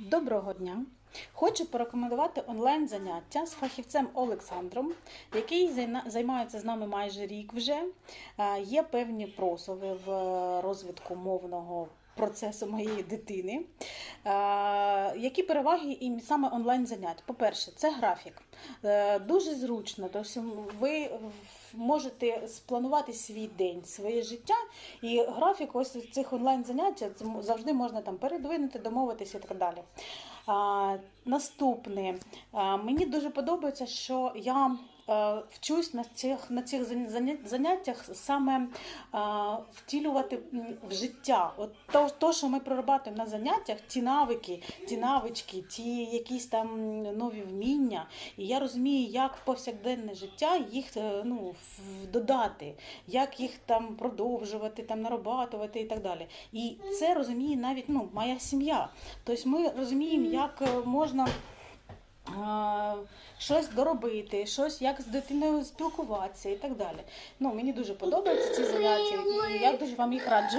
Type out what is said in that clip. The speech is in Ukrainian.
Доброго дня! Хочу порекомендувати онлайн заняття з фахівцем Олександром, який займається з нами майже рік вже. Е, Є певні просови в розвитку мовного процесу моєї дитини. Е, Які переваги і саме онлайн занять? По-перше, це графік. Е, Дуже зручно, тобто ви можете спланувати свій день, своє життя, і графік ось цих онлайн занять завжди можна там передвинути, домовитися і так далі. Наступне, мені дуже подобається, що я е, вчусь на цих, на цих заняттях саме втілювати в життя. От то, то, що ми прорабатуємо на заняттях, ті навики, ті навички, ті якісь там нові вміння. І я розумію, як в повсякденне життя їх е, ну, додати, як їх там продовжувати, там нарабатувати і так далі. І це розуміє навіть ну, моя сім'я. Тобто ми розуміємо, як е, можна. Щось доробити, щось як з дитиною спілкуватися і так далі. Ну мені дуже подобаються ці заняття, і я дуже вам їх раджу.